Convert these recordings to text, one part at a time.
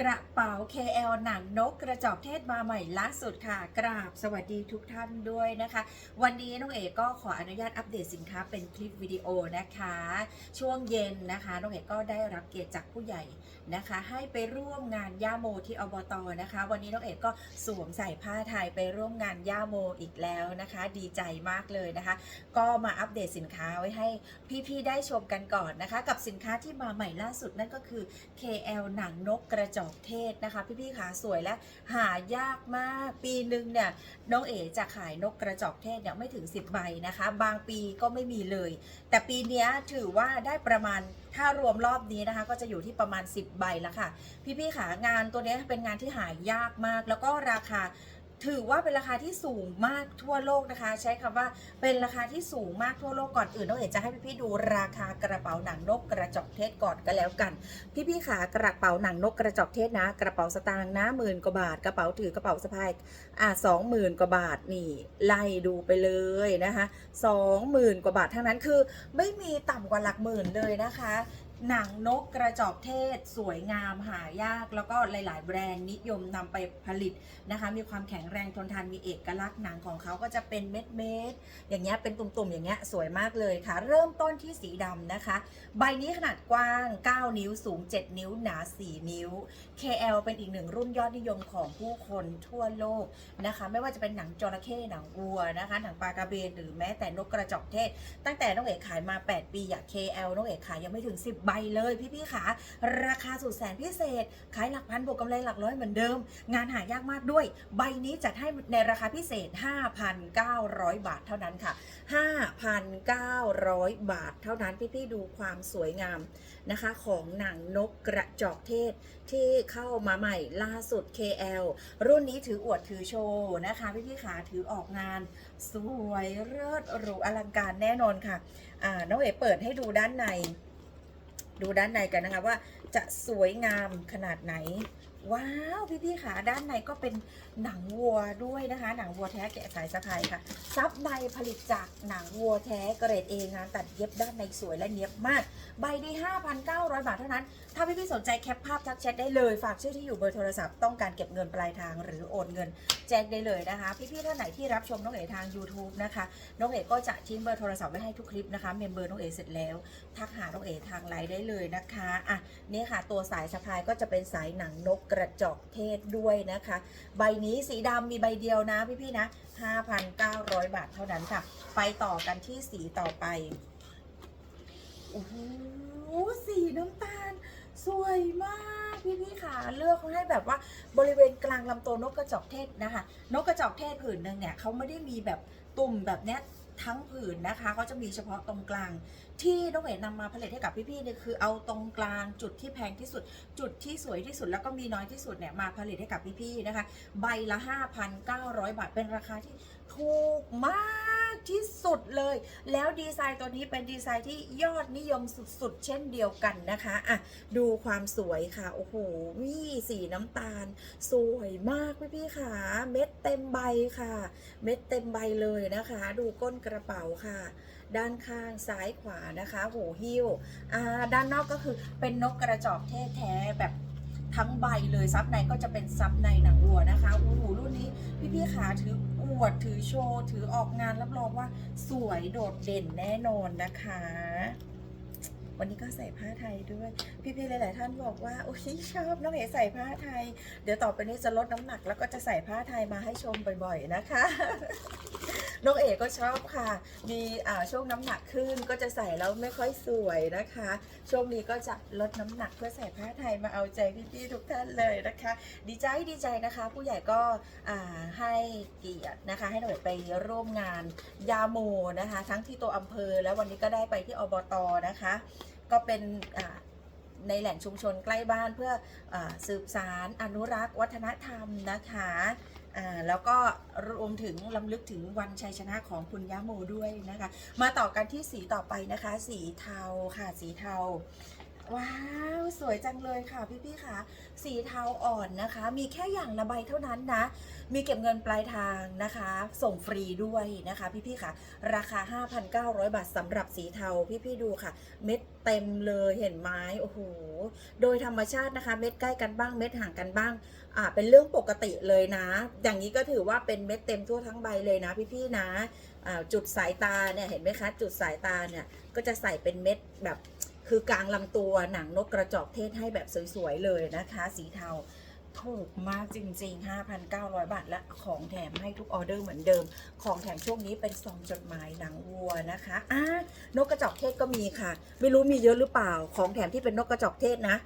กระเป๋า KL หนังนกกระจอกเทศมาใหม่ล่าสุดค่ะ กราบสวัสดีทุกท่านด้วยนะคะ วันนี้น้องเอกก็ขออนุญาตอัปเดตสินค้าเป็นคลิปวิดีโอนะคะ ช่วงเย็นนะคะน้องเอกก็ได้รับเกียรติจากผู้ใหญ่นะคะ ให้ไปร่วมงานย่าโมที่อบตนะคะ วันนี้น้องเอกก็สวมใส่ผ้าไทยไปร่วมงานย่าโมอีกแล้วนะคะ ดีใจมากเลยนะคะ ก็มาอัปเดตสินค้าไว้ให้พี่ๆได้ชมกันก่อนนะคะ กับสินค้าที่มาใหม่ล่าสุดนั่นก็คือ KL หนังนกกระจอกเทศนะคะ พี่ๆขาสวยและหายากมาก ปีหนึ่งเนี่ยน้องเอ๋จะขายนกกระจอกเทศเนี่ยไม่ถึง 10 ใบนะคะ บางปีก็ไม่มีเลย แต่ปีนี้ถือว่าได้ประมาณถ้ารวมรอบนี้นะคะ ก็จะอยู่ที่ประมาณ 10 ใบแล้วค่ะ พี่ๆขางานตัวนี้เป็นงานที่หายากมาก แล้วก็ราคา ถือว่าเป็นราคาที่สูงมากทั่วโลกนะคะ ใช้คำว่าเป็นราคาที่สูงมากทั่วโลกก่อนอื่นน้องเอ๋จะให้พี่ๆดูราคากระเป๋าหนังนกกระจอกเทศก่อนก็แล้วกัน พี่ๆขากระเป๋าหนังนกกระจอกเทศนะ กระเป๋าสตางค์นะหมื่นกว่าบาท กระเป๋าถือกระเป๋าสะพายอ่าสองหมื่นกว่าบาทนี่ไล่ดูไปเลยนะคะสองหมื่นกว่าบาททั้งนั้นคือ ไม่มีต่ำกว่าหลักหมื่นเลยนะคะ หนังนกกระจอกเทศ สวยงามหายาก แล้วก็หลาย ๆ แบรนด์นิยมนำไปผลิตนะคะ มีความแข็งแรงทนทานมีเอกลักษณ์หนังของเขาก็จะเป็นเม็ดเม็ดๆอย่างเงี้ยเป็นตุ่ม ๆ อย่างเงี้ยสวยมากเลยค่ะ เริ่มต้นที่สีดำนะคะ ใบนี้ขนาดกว้าง 9 นิ้วสูง 7 นิ้ว หนา 4 นิ้ว KL เป็นอีกหนึ่งรุ่นยอดนิยมของผู้คนทั่วโลกนะคะ ไม่ว่าจะเป็นหนังจระเข้หนังวัวนะคะ หนังปลากระเบนหรือแม้แต่นกกระจอกเทศ ตั้งแต่น้องเอกขายมา 8 ปีอย่าง KL น้องเอกขายยังไม่ถึง 10ใบเลยพี่ๆขาราคาสุดแสนพิเศษ ขายหลักพันบวกกำไรหลักร้อยเหมือนเดิม งานหายากมากด้วย ใบนี้จัดให้ในราคาพิเศษ 5,900 บาทเท่านั้นค่ะ 5,900 บาทเท่านั้นพี่ๆดูความสวยงามนะคะ ของหนังนกกระจอกเทศที่เข้ามาใหม่ล่าสุด KL รุ่นนี้ถืออวดถือโชว์นะคะพี่ๆขาถือออกงาน สวยเลิศหรูอลังการแน่นอนค่ะน้องเอ๋เปิดให้ดูด้านใน ดูด้านในกันนะคะว่าจะสวยงามขนาดไหน ว้าวพี่ๆขาด้านในก็เป็นหนังวัวด้วยนะคะ หนังวัวแท้แกะสายสะพายค่ะ ซับในผลิตจากหนังวัวแท้เกรดเองานตัดเย็บด้านในสวยและเนียบมาก ใบได้ 5,900 บาทเท่านั้น ถ้าพี่ๆสนใจแคปภาพทักแชทได้เลย ฝากชื่อที่อยู่เบอร์โทรศัพท์ต้องการเก็บเงินปลายทางหรือโอนเงิน แจ้งได้เลยนะคะ พี่ๆท่านไหนที่รับชมน้องเอ๋ทาง YouTube นะคะน้องเอ๋ก็จะทิ้งเบอร์โทรศัพท์ไว้ให้ทุกคลิปนะคะเมมเบอร์น้องเอ๋เสร็จแล้วทักหาน้องเอ๋ทางไลน์ได้เลยนะคะอะนี่ค่ะ ตัวสายสะพายก็จะเป็นสายหนังนกกระจอกเทศด้วยนะคะ ใบนี้สีดำมีใบเดียวนะพี่ๆนะ 5,900 บาทเท่านั้นค่ะ ไปต่อกันที่สีต่อไป โอ้โห สีน้ำตาล สวยมากพี่พี่ๆค่ะเลือกให้แบบว่าบริเวณกลางลำตัวนกกระจอกเทศนะคะ นกกระจอกเทศผืนหนึ่งเนี่ยเขาไม่ได้มีแบบตุ่มแบบเนี้ย ทั้งผืนนะคะเขาจะมีเฉพาะตรงกลาง ที่น้องเอ๋นำมาผลิตให้กับพี่ๆเนี่ยคือเอาตรงกลางจุดที่แพงที่สุด จุดที่สวยที่สุดแล้วก็มีน้อยที่สุดเนี่ยมาผลิตให้กับพี่ๆนะคะ ใบละ 5,900 บาทเป็นราคาที่ถูกมากที่สุดเลย แล้วดีไซน์ตัวนี้เป็นดีไซน์ที่ยอดนิยมสุดๆ เช่นเดียวกันนะคะอะดูความสวยค่ะ โอ้โหวิสีน้ำตาล สวยมากพี่พี่ค่ะ เม็ดเต็มใบค่ะ เม็ดเต็มใบเลยนะคะ ดูก้นกระเป๋าค่ะ ด้านข้างซ้ายขวานะคะ หูหิ้วอ่าด้านนอกก็คือเป็นนกกระจอกเทศแท้แบบ ทั้งใบเลยซับในก็จะเป็นซับในหนังวัวนะคะโอ้โหรุ่นนี้พี่พี่ๆขาถืออวดถือโชว์ถือออกงานรับรองว่าสวยโดดเด่นแน่นอนนะคะ วันนี้ก็ใส่ผ้าไทยด้วย พี่ๆหลาย ๆ ท่านบอกว่าโอ้ยชอบน้องเอ๋ใส่ผ้าไทย เดี๋ยวต่อไปนี้จะลดน้ำหนักแล้วก็จะใส่ผ้าไทยมาให้ชมบ่อย ๆ นะคะ น้องเอ๋ก็ชอบค่ะ มีอ่าช่วงน้ำหนักขึ้นก็จะใส่แล้วไม่ค่อยสวยนะคะ ช่วงนี้ก็จะลดน้ำหนักเพื่อใส่ผ้าไทยมาเอาใจพี่ๆทุกท่านเลยนะคะ ดีใจดีใจนะคะ ผู้ใหญ่ก็อ่าให้เกียรตินะคะ ให้น้องเอ๋ไปร่วมงานยาโมนะคะ ทั้งที่ตัวอำเภอ แล้ววันนี้ก็ได้ไปที่อบตนะคะ ก็เป็นอ่าในแหล่งชุมชนใกล้บ้านเพื่ออาสืบสารอนุรักษ์วัฒนธรรมนะคะ แล้วก็รวมถึงลำลึกถึงวันชัยชนะของคุณย่าโมด้วยนะคะ มาต่อกันที่สีต่อไปนะคะ สีเทาค่ะสีเทา ว้าว สวยจังเลยค่ะพี่พี่ๆค่ะ สีเทาอ่อนนะคะ มีแค่อย่างละใบเท่านั้นนะ มีเก็บเงินปลายทางนะคะ ส่งฟรีด้วยนะคะพี่พี่ๆค่ะ ราคา 5,900 บาทสำหรับสีเทาพี่พี่ๆดูค่ะ เม็ดเต็มเลยเห็นไหมโอ้โห โดยธรรมชาตินะคะ เม็ดใกล้กันบ้าง เม็ดห่างกันบ้าง อ่า เป็นเรื่องปกติเลยนะ อย่างนี้ก็ถือว่าเป็นเม็ดเต็มทั่วทั้งใบเลยนะพี่ๆนะ อ่า จุดสายตาเนี่ยเห็นไหมคะ จุดสายตาเนี่ยก็จะใส่เป็นเม็ดแบบ คือกลางลำตัวหนังนกกระจอกเทศให้แบบสวยๆเลยนะคะ สีเทาถูกมากจริงๆ 5,900 บาท และของแถมให้ทุกออเดอร์เหมือนเดิม ของแถมช่วงนี้เป็นซองจดหมายหนังวัวนะคะอ่านกกระจอกเทศก็มีค่ะ ไม่รู้มีเยอะหรือเปล่า ของแถมที่เป็นนกกระจอกเทศนะ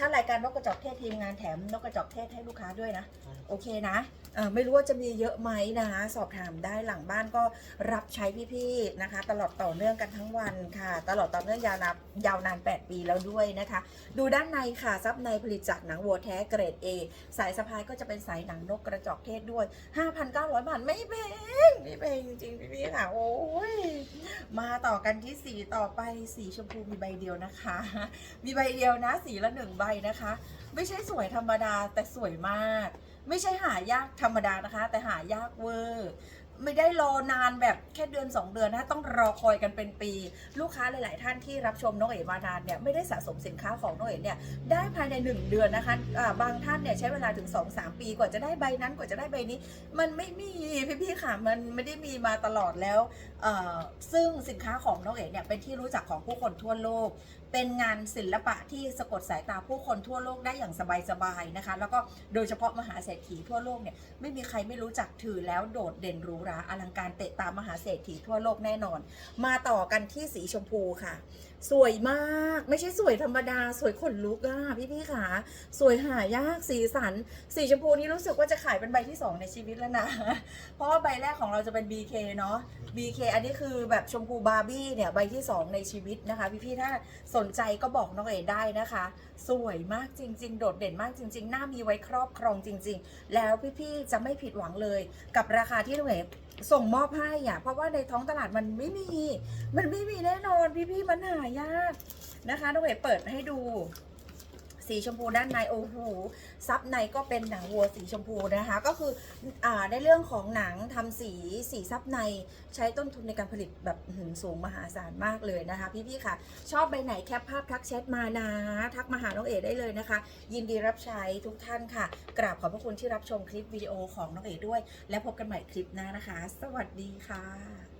ถ้ารายการนกกระจอกเทศทีมงานแถมนกกระจอกเทศให้ลูกค้าด้วยนะ โอเคนะเอ่อไม่รู้ว่าจะมีเยอะไหมนะคะ สอบถามได้หลังบ้านก็รับใช้พี่ๆนะคะ ตลอดต่อเนื่องกันทั้งวันค่ะ ตลอดต่อเนื่องยาวนานยาวนาน 8 ปีแล้วด้วยนะคะ ดูด้านในค่ะซับในผลิตจากหนังวัวแท้เกรด A สายสะพายก็จะเป็นสายหนังนกกระจอกเทศด้วย 5,900 บาทไม่แพงไม่แพงจริงๆพี่ๆค่ะโอ้ยมาต่อกันที่สีต่อไปสีชมพูมีใบเดียวนะคะ มีใบเดียวนะสีละหนึ่งใบนะคะ ไม่ใช่สวยธรรมดาแต่สวยมาก ไม่ใช่หายากธรรมดานะคะ แต่หายากเวอร์ไม่ได้รอนานแบบแค่เดือน 2 เดือนนะต้องรอคอยกันเป็นปี ลูกค้าหลาย ๆ ท่านที่รับชมน้องเอ๋มานานเนี่ยไม่ได้สะสมสินค้าของน้องเอ๋เนี่ยได้ภายใน 1 เดือนนะคะอ่าบางท่านเนี่ยใช้เวลาถึง 2-3 ปีกว่าจะได้ใบนั้นกว่าจะได้ใบนี้ มันไม่มีพี่ๆค่ะมันไม่ได้มีมาตลอดแล้ว ซึ่งสินค้าของน้องเอ๋เนี่ยเป็นที่รู้จักของผู้คนทั่วโลก เป็นงานศิลปะที่สะกดสายตาผู้คนทั่วโลกได้อย่างสบายๆนะคะ แล้วก็โดยเฉพาะมหาเศรษฐีทั่วโลกเนี่ยไม่มีใครไม่รู้จักถือแล้วโดดเด่นหรูหราอลังการเตะตามมหาเศรษฐีทั่วโลกแน่นอน มาต่อกันที่สีชมพูค่ะ สวยมากไม่ใช่สวยธรรมดา สวยขนลุกอะพี่ๆค่ะสวยหายากสีสัน สีชมพูนี้รู้สึกว่าจะขายเป็นใบที่ 2 ในชีวิตแล้วนะ เพราะว่าใบแรกของเราจะเป็น BK เนาะ BK อันนี้คือแบบชมพูบาร์บี้เนี่ยใบที่ 2 ในชีวิตนะคะ พี่ๆถ้าสนใจก็บอกน้องเอ๋ได้นะคะ สวยมากจริง ๆ โดดเด่นมากจริง ๆ หน้ามีไว้ครอบครองจริง ๆ แล้วพี่ๆจะไม่ผิดหวังเลย กับราคาที่น้องเอ๋ส่งมอบให้อะเพราะว่าในท้องตลาดมันไม่มี มันไม่มีแน่นอนพี่ๆมันหายากนะคะน้องเอ๋เปิดให้ดู สีชมพูด้านในโอ้โหซับในก็เป็นหนังวัวสีชมพูนะคะ ก็คืออ่าในเรื่องของหนังทำสีสีซับในใช้ต้นทุนในการผลิตแบบหืสูงมหาศาลมากเลยนะคะ พี่ๆค่ะ ชอบใบไหนแคปภาพทักแชทมานะ ทักมาหาน้องเอ๋ได้เลยนะคะ ยินดีรับใช้ทุกท่านค่ะ กราบขอบพระคุณที่รับชมคลิปวิดีโอของน้องเอ๋ด้วย และพบกันใหม่คลิปหน้านะคะ สวัสดีค่ะ